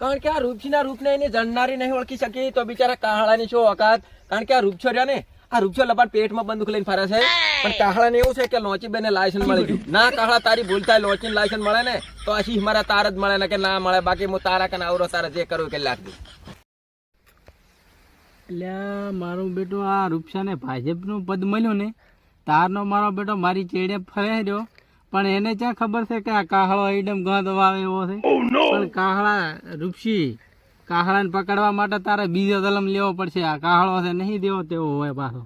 કારણ કે આ રૂપસીના રૂપને એની જણનારી નહીં ઓળખી શકી, તો બિચારા કાહળાની શું ઓકાત? કારણ કે આ રૂપછો રહ્યા ને, આ રૂપછો લપાટ પેટમાં બંદૂક લઈને ફરે છે. પણ કાહળાને એવું છે કે લોચી બેને લાયસન્સ મળી ગયું. ના કાહળા, તારી ભૂલ થાય લોચી લાયસન્સ મળે ને, તો આશી મારા તાર જ મળે ને કે ના મળે. બાકી હું તારા કે આવરો તારા જે કરવું કે લાગ દઉં એટલે મારું બેટો આ રૂપસાને ભાજપનું પદ મળ્યું ને, તારનો મારો બેટો મારી ચેડે ફરે રહ્યો. પણ એને ક્યાં ખબર છે કે આ કાહળો એકદમ ગંધ વાવે એવો છે? પણ કાહળા રૂપસી કાહળાને પકડવા માટે તારે બીજો દલમ લેવો પડશે. આ કાહળો છે નહીં દેવો તેવો હોય પાછો.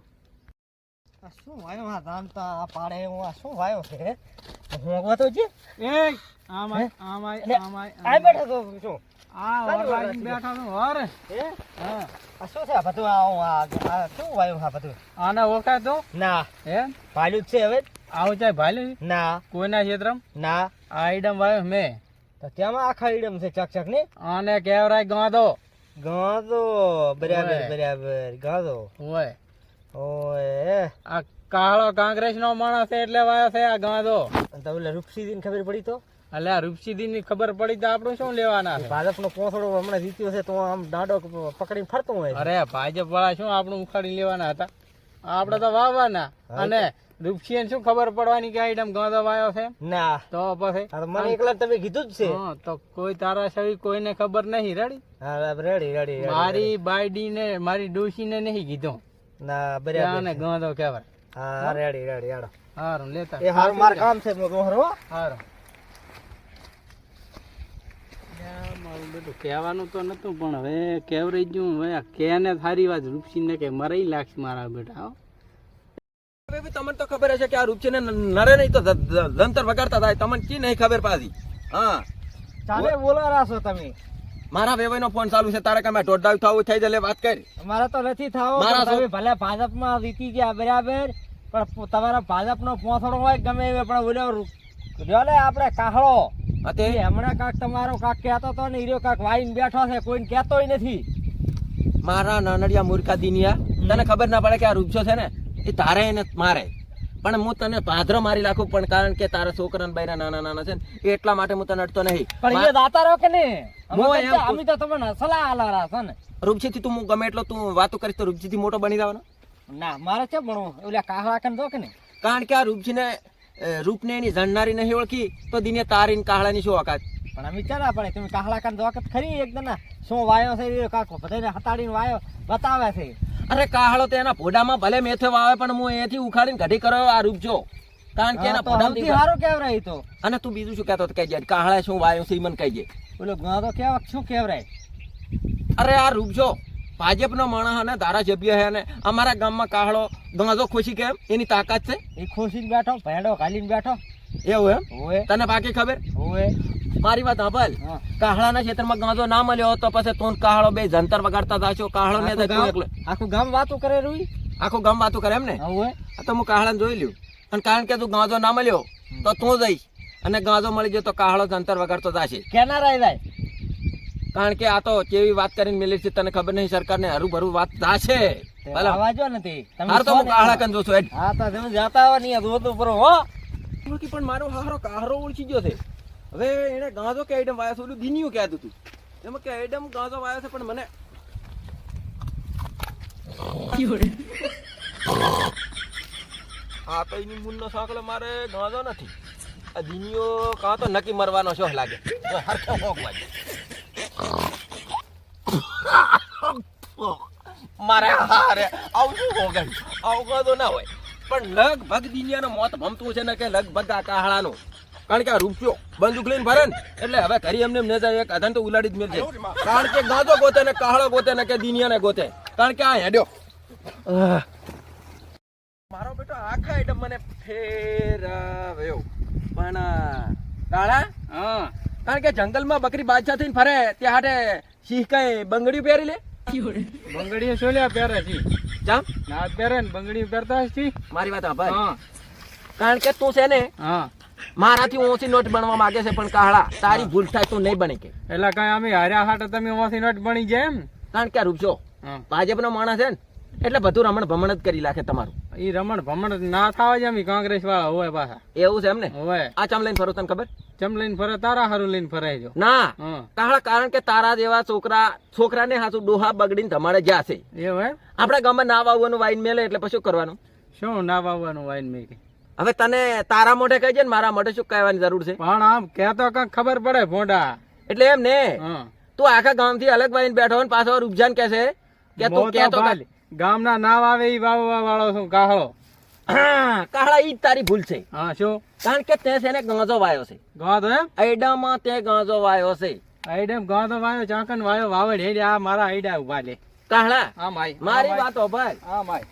શું વાયો આ ધાન તો આ પાડે હું આ શું વાયો છે? હું તો છે? એ આમાય આમાય એટલે આ બેઠો તો શું? આ ઓર બેઠો છું. ઓર હે? હા. આ શું છે આ બધું? આ શું વાયો આ બધું? આને ઓળખાય તો? ના. હે? ભાલ્યું જ છે હવે? આવું ચાય ભાઈ ના. કોઈના ક્ષેત્રમ? ના. આ આઈડમ વાયો મેં. તો ત્યાંમાં આખા ઈડમ છે ચક ચકની? આને કેવરાય ગાંધો. ગાંધો. બરાબર. બરાબર. ગાંધો. ઓય. ઓય. આ કાળો કોંગ્રેસ નો માણસ છે એટલે વાયો છે આ ગાંધો. અને તો ઓલા રૂપસીદીને ખબર પડી તો? એટલે આ રૂપસીદી ની ખબર પડી તો આપણું શું લેવાના છે? ભાજપનો પોસડો હમણાં જીત્યો છે તો આમ દાડો પકડીને ફરતો હોય અરે ભાજપ વાળા શું આપણું ઉખાડી લેવાના હતા? આપડે તો વાવવાના. અને રૂપસી શું ખબર પડવાની કે આઈટમ ગાંધો આવ્યો છે? ના. તો પછી? મને એકલા તમે કીધું જ છે. તો કોઈ તારા સવી કોઈને ખબર નહીં રેડી? Ready ready ready. મારી બાયડી ને મારી ડોસી ને નહીં કીધું. ના બરાબર ત્યાંને ગાંધો કહેવાય. હા રેડી રેડી હાડો હારું લેતા. એ હારું માર કામ છે હું. કહું હરો હારું કહેવાનું તો નતું પણ હવે કેવરેજ હવે કેને સારી વાત રૂપસીને કે મરાઈ લાગશે મારા બેટા તમને તો ખબર હશે કે આ રૂપસીને નરે નહીં તો જંતર વગાડતા થાય. તમને કી નહીં ખબર પાછી? હા. ચાલે બોલારા છો તમે. મારા વેવાઈનો ફોન ચાલુ છે. તારે કમે દોઢ થવું થઈ જાય વાત કરી. મારા તો નથી થાવ મારા તમે ભલે ભાજપમાં જીતી ગયા બરાબર પણ તમારા ભાજપ નો પોસડો હોય ગમે એ પણ ઓલો જોલે આપણે કાહળો. અતે હમણાં કાક તમારો કાક કહેતો તો ને હીરો કાક વાઈન બેઠો છે કોઈને કહેતોય નથી. મારા નાનડિયા મૂર્ખા દિનિયા તને ખબર ના પડે કે આ રૂપસો છે ને? એ તારે એને મારે. પણ હું તને પાદરો મારી નાખું પણ કારણ કે તારા છોકરા ને બૈરા નાના નાના છે ને એટલા માટે હું તને અડતો નહીં. પણ એ દાતા રહ્યો કે નહીં? હું અમે તો તમને સલાહ આલારા છે ને. રૂપસી થી તું ગમે એટલો તું વાતો કરીશ તો રૂપજીથી મોટો બની જવાનો. ના મારે છે પણ ઓલા કાહળા કન જો કે નહીં? કારણ કે આ રૂપસીને રૂપ રૂપને એની જણનારી નહીં ઓળખી તો દિને તારી ને કાહળાની શું ઓકાત? પણ અમે ચાલા પડે. તમે કાહળા કન જો કે ખરી એકદમ ના શું વાયો છે કાકો? બધાને હતાડીને વાયો. બતાવે છે. અરે કાહળો તો એના ભોડામાં ભલે મેથો વાવે પણ હું એથી ઉખાડીને ઘડી કરો આ રૂપજો કારણ કે એના હા, ભોડામાંથી સૌથી કેવરાય તો. અને તું બીજું શું કહેતો કહી જાય કાહળા શું વાયો છે મને કહી જાય બોલો ગણા તો કેવા શું કેવરાય અરે આ રૂપજો ભાજપનો માણસ અને ધારાસભ્ય છે અને અમારા ગામમાં કાહળો ગાંજો ખુશી કેમ? એની તાકાત છે? એ ખુશીને બેઠો ભેડો ખાલી બેઠો. એવું એમ? તને બાકી ખબર? મારી વાત સાંભળ. હા. કાહળાના ક્ષેત્રમાં ગાંધો ના મળ્યો તો પછી તું કાહળો બે જંતર વગાડતા થાશો કાહળો ને આખું ગામ- વાતો કરે રૂઈ? આખું ગામ વાતો કરે એમ ને? તો હું કાહળાને જોઈ લ્યું. અને કારણ કે તું ગાંધો ના મળ્યો તો તું જઈશ. અને ગાંધો મળી ગયો તો કાહળો જંતર વગાડતો થશે કેના રાય જાય? કારણ કે આ તો કેવી વાત કરીને મેલી છે તને ખબર નહીં સરકારને હરું ભરું વાત થશે છે આવાજો નથી હાર તો હું કાહળા કન જોશું હા તો તમે જાતા આવો નહીં જોતું પર હો. પણ મારો હારો કાહરો ઓળખી ગયો છે. હવે એને ગાંધો કે આઈટમ વાયા છે, ઓલું દિનિયું કહેતું હતું. એમાં કે આઈટમ ગાંધો વાયો છે, પણ મને હા તો એની મૂનનો સાંકળો મારે ગાંધો નથી. આ દિનિયો કાં તો નક્કી મરવાનો શોખ લાગે. હરખો હોક વાગે. મારે હારે આવું શું હોગન આવું ગાંજો ના હોય. પણ લગભગ દિનિયાનો મોત ભમતું છે ને કે લગભગ આ કાહળાનું? કારણ કે આ રૂપિયો બંદૂક લઈને ભરે ને એટલે હવે ઘરી એમને એમ ન જાય એક અધન તો ઉલાડી જ મેળજે. કારણ કે ગાંજો ગોતે ને કાહળો ગોતે ને કે દિનિયાને ગોતે. કારણ કે આ હેડ્યો. મારો બેટો આખા આઈટમ મને ફેરાવ્યો. પણ કાળા હા. કારણ કે જંગલમાં બકરી બાદશાહ થઈને ફરે ત્યાં હાટે સિંહ કઈ બંગડી પહેરી લે? બંગડીઓ સોલ્યા પહેરે છે જામ. ના પહેરે ને બંગડી પહેરતા છે મારી વાત હા. કારણ કે તું છે ને હા. મારાથી ઓછી નોટ બનવા માંગે છે પણ કાળા તારી ભૂલ થાય તો નહીં બને કે. એટલે કઈ અમે હાર્યા હાટ તમે ઓછી નોટ બની જાય એમ? કારણ કે રૂપજો ભાજપનો માણસ છે ને એટલે બધું રમણ ભમણ જ કરી નાખે તમારું. એ રમણ ભમણ ના થાવા જ અમે કોંગ્રેસ વાળા હોય પાછા. એવું છે એમ ને? હોય. આ ચમ લઈને ફરો તને ખબર? ચમ લઈને ફરે તારા હારું લઈને ફરાય જો. ના. કાળા કારણ કે તારા જેવા છોકરા છોકરાને હાથું ડોહા બગડીને તમારે છે. એવું એમ? આપણા ગામમાં ના વાવવાનું વાઈન મેલે એટલે પછી કરવાનું? શું ના વાવવાનું વાઈન મેં હવે તને તારા મોઢે કહી છે ને મારા મોઢે શું કહેવાની જરૂર છે? પણ આમ કેતો કંઈક ખબર પડે ભોંડા. એટલે એમ ને? તું આખા ગામથી અલગ વાઈને બેઠો ને પાછો રૂપજાન કે છે કે તું કહેતો. ગામના નામ આવે ઈ વાવવા વાળો છું કાહળો કાળા ઈ તારી ભૂલ છે. હા શું? કારણ કે તે છે ને ગાંજો વાયો છે. ગાંજો એમ? આઈડામાં તે ગાંજો વાયો છે. આઈડમ ગાંજો વાયો ચાંકન વાયો વાવડ હેડે આ મારા આઈડા ઊભા લે. કાહળા હા માય. મારી વાત ભાઈ હા માય.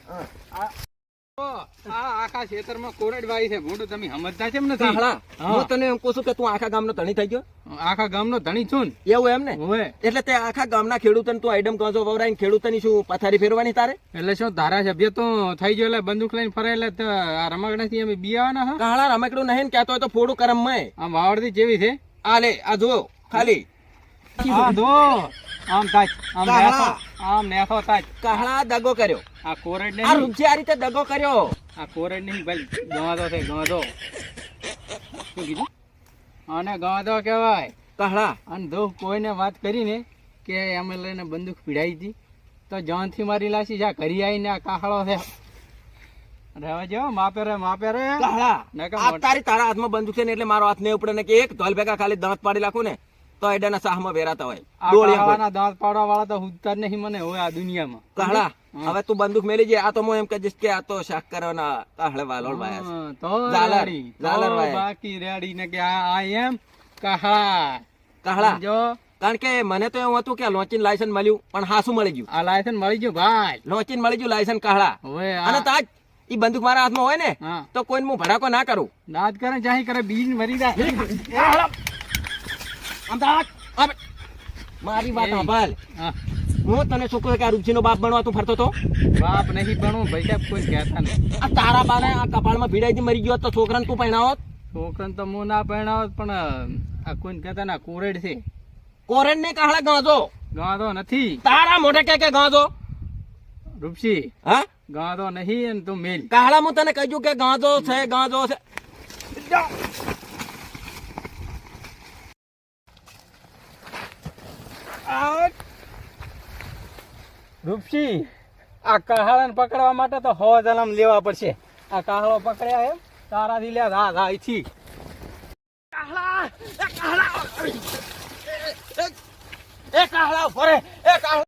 આખા ખેતરમાં કોરડવાઈ છે. ભૂંડું તમે સમજતા કેમ નથી હું. તને એમ કહું છું કે તું આખા ગામનો ધણી થઈ ગયો. આખા ગામનો ધણી છું ને? એવું એમ ને? હોય એટલે તે આખા ગામના ખેડૂતોને તું આઈડમ ગાંજો વવરાઈને ખેડૂતોની શું પથારી ફેરવાની તારે? એટલે શું ધારાસભ્ય તો થઈ ગયો એટલે બંદૂક લઈને ફરે એટલે આ રમકડાથી અમે બિયાવાના હા? રમકડું નહીં ને કહેતો હોય તો ફોડું કરમ મય આમ વાવડતી જેવી છે? આ લે આ જો ખાલી. આ આમ તાજ આમ કાળા. આમ નેસો તાજ કહળા દગો કર્યો. આ કોરડ આ નહીં રૂપજી આ રીતે દગો કર્યો. આ કોરડ નહીં ભાઈ. ગાંધો છે ગાંધો. શું કીધું? આને ગાંધો કહેવાય. કહળા અને દો કોઈને વાત કરીને કે અમે લઈને બંદૂક પીડાઈ હતી તો જાનથી મારી લાસી જા ઘરી આવીને આ કાહળો છે. રહેવા જો માપે રે માપે રે. કહળા તારી તારા હાથમાં બંદૂક છે ને એટલે મારો હાથ ને ઉપડે ને કે એક ધોલ ભેગા ખાલી દાંત પાડી નાખું ને. તો એડાના સાહમાં વેરાતા હોય. ડોળિયા દાંત પાડવા વાળા તો હુજતા નહીં મને હોય આ દુનિયામાં. કાહળા હવે તું બંદૂક મેલી જાય આ તો હું એમ કહીશ કે આ તો શાક કરવાના કાહળે વાલોળ વાયા તો ઝાલર. ઝાલર બાકી રેડી ને કે આ આઈ એમ કાહળા. કાહળા? જો કારણ કે મને તો એવું હતું કે લોચિન લાયસન્સ મળ્યું પણ હાસું મળી ગયું. આ લાયસન્સ મળી ગયું ભાઈ. લોચિન મળી ગયું લાયસન્સ કાહળા. અને તાજ ઈ બંદૂક મારા હાથમાં હોય ને તો કોઈને હું ભડાકો ના કરું. દાંત કરે જાહી કરે બીજ મરી જાય હવે મારી વાત. સાંભળ. હા. તને શું કહું? કે આ રૂપસીનો બાપ બનવા તું ફરતો તો? બાપ નહીં ભણવું ભાઈ સાહેબ કોઈ કહેતા નહીં. આ તારા બાને આ કપાળમાં ભીડાઈ મરી ગયો તો છોકરાને તું પહેણાવત? છોકરાને તો હું ના પરણાવત પણ આ કોઈ કહેતા ના કોરેડ છે. કોરેડ ને કાળા ગાંજો. ગાંધો નથી. તારા મોઢે કે કે ગાંજો? રૂપસી હા? ગાંધો નહીં તું મેલ. કાળા હું તને કહ્યું કે ગાંજો છે ગાંજો છે. રૂપસી, આ કહાળાને પકડવા માટે તો હો જલમ લેવા પડશે. આ કહાળો પકડ્યા એમ? તારાથી લે, હા હા અહીંથી એ કાહળા ઊભો રે એ કાહળા.